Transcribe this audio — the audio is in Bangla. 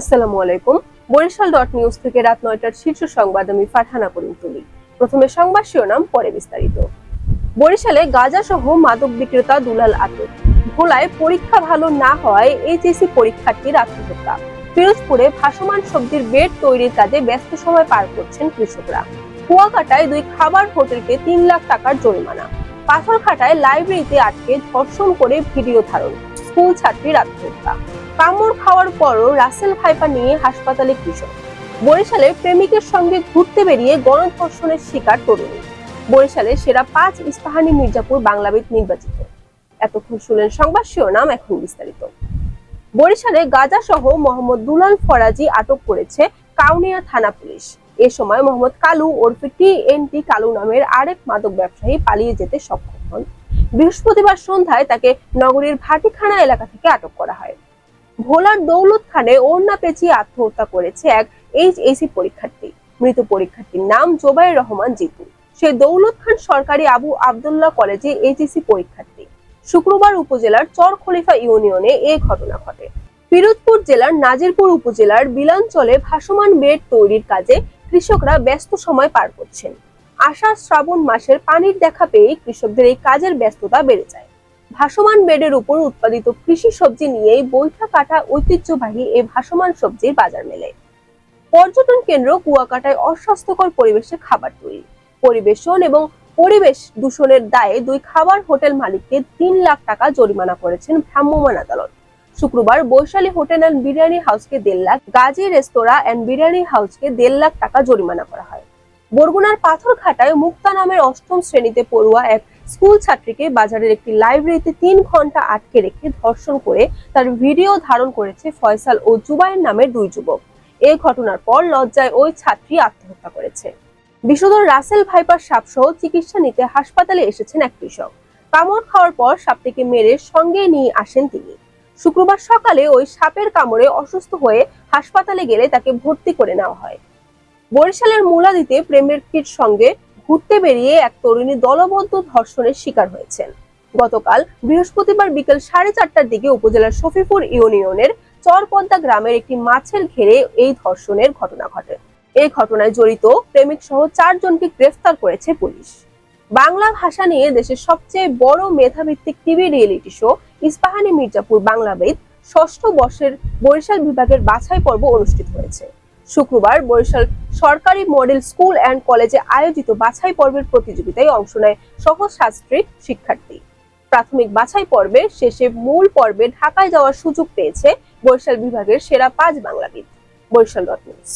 আসসালামু আলাইকুম। বরিশাল ডট নিউজ থেকে রাত নয়টার শীর্ষ সংবাদ আমি ফারহানা করিম তুলি। প্রথমে সংবাদ শিরোনাম, পরে বিস্তারিত। বরিশালে গাঁজা সহ মাদক বিক্রেতা দুলাল আটক। ভোলায় পরীক্ষা ভালো না হওয়ায় এইচএসসি পরীক্ষার্থীর আত্মহত্যা পিরোজপুরে ভাসমান সবজির বেড তৈরির কাজে ব্যস্ত সময় পার করছেন কৃষকরা। কুয়াকাটায় দুই খাবার হোটেলকে তিন লাখ টাকার জরিমানা। পাথরঘাটায় লাইব্রেরিতে আটকে ধর্ষণ করে ভিডিও ধারণ। স্কুল ছাত্রীর আত্মহত্যা কামড় খাওয়ার পরও রাসেল ভাইপা নিয়ে হাসপাতালে কৃষক বরিশালে প্রেমিকের সঙ্গে ঘুরতে বেরিয়ে গণধর্ষণের শিকার তরুণী। বরিশালে সেরা পাঁচ ইস্পাহানি মির্জাপুর বাংলাবিদ নির্বাচিত। এতক্ষণ শুনলেন সংবাদ শিরোনাম এখন বিস্তারিত। বরিশালে গাজা সহ মোহাম্মদ দুলাল ফরাজি আটক করেছে কাউনিয়া থানা পুলিশ। এ সময় মোহাম্মদ কালু ওরফে টি এন টি কালু নামের আরেক মাদক ব্যবসায়ী পালিয়ে যেতে সক্ষম হন। বৃহস্পতিবার সন্ধ্যায় তাকে নগরীর ভাটিখানা এলাকা থেকে আটক করা হয়। ভোলার দৌলত খানে ওড়না পেঁচিয়ে আত্মহত্যা করেছে এক এইচএসি পরীক্ষার্থী। মৃত পরীক্ষার্থীর নাম জোবাইর রহমান জিতু। সে দৌলত খান সরকারি আবু আবদুল্লাহ কলেজে এইচএসি পরীক্ষার্থী। শুক্রবার উপজেলার চর খলিফা ইউনিয়নে এ ঘটনা ঘটে। পিরোজপুর জেলার নাজিরপুর উপজেলার বিলাঞ্চলে ভাসমান বেড তৈরির কাজে কৃষকরা ব্যস্ত সময় পার করছেন। আষাঢ় শ্রাবণ মাসের পানির দেখা পেয়ে কৃষকদের এই কাজের ব্যস্ততা বেড়ে যায়। ভাসমান বেডের উপর উৎপাদিত কৃষি সবজি নিয়েই বৈঠা কাটা ঐতিহ্যবাহী এই ভাসমান সবজির বাজার মেলে। পর্যটন কেন্দ্র কুয়াকাটায় অস্বাস্থ্যকর পরিবেশে খাবার তৈরি। পরিবেশন এবং পরিবেশ দূষণের দায়ে দুই খাবার হোটেল মালিককে তিন লাখ টাকা জরিমানা করেছেন ভ্রাম্যমাণ আদালত। শুক্রবার বৈশালী হোটেল অ্যান্ড বিরিয়ানি হাউসকে দেড় লাখ, গাজী রেস্তোরাঁ অ্যান্ড বিরিয়ানি হাউসকে দেড় লাখ টাকা জরিমানা করা হয়। বরগুনার পাথরঘাটায় মুক্তা নামের অষ্টম শ্রেণীতে পড়ুয়া এক স্কুল ছাত্রীকে বাজারের একটি লাইব্রেরিতে তিন ঘণ্টা আটকে রেখে ধর্ষণ করে তার ভিডিও ধারণ করেছে ফয়সাল ও জুবাইর নামের দুই যুবক। এই ঘটনার পর লজ্জায় ওই ছাত্রী আত্মহত্যা করেছে। বিষধর রাসেল ভাইপার সাপসহ চিকিৎসা নিতে হাসপাতালে এসেছেন এক কৃষক। কামড় খাওয়ার পর সাপটিকে মেরে সঙ্গে নিয়ে আসেন তিনি। শুক্রবার সকালে ওই সাপের কামড়ে অসুস্থ হয়ে হাসপাতালে গেলে তাকে ভর্তি করে নেওয়া হয়। বরিশালের মুলাদিতে প্রেমিকের সঙ্গে ঘুরতে বেরিয়ে এক তরুণী দলবদ্ধ ধর্ষণের শিকার হয়েছেন। গতকাল বৃহস্পতিবার বিকেল সাড়ে চারটার দিকে উপজেলার শফিপুর ইউনিয়নের চরপদ্মা গ্রামের একটি মাছের ঘেরে এই ধর্ষণের ঘটনা ঘটে। এই ঘটনায় জড়িত প্রেমিক সহ চারজনকে গ্রেফতার করেছে পুলিশ। বাংলা ভাষা নিয়ে দেশের সবচেয়ে বড় মেধাভিত্তিক TV reality show Ispahani Mirzapur বাংলাবেদ ষষ্ঠ বর্ষের বরিশাল বিভাগের বাছাই পর্ব অনুষ্ঠিত হয়েছে। শুক্রবার বরিশাল সরকারি মডেল স্কুল অ্যান্ড কলেজে আয়োজিত বাছাই পর্বের প্রতিযোগিতায় অংশ নেয় সহশাস্ত্রী শিক্ষার্থী। প্রাথমিক বাছাই পর্বে শেষে মূল পর্বে ঢাকায় যাওয়ার সুযোগ পেয়েছে বরিশাল বিভাগের সেরা পাঁচ বাংলাবিদ বরিশাল ডট নিউজ।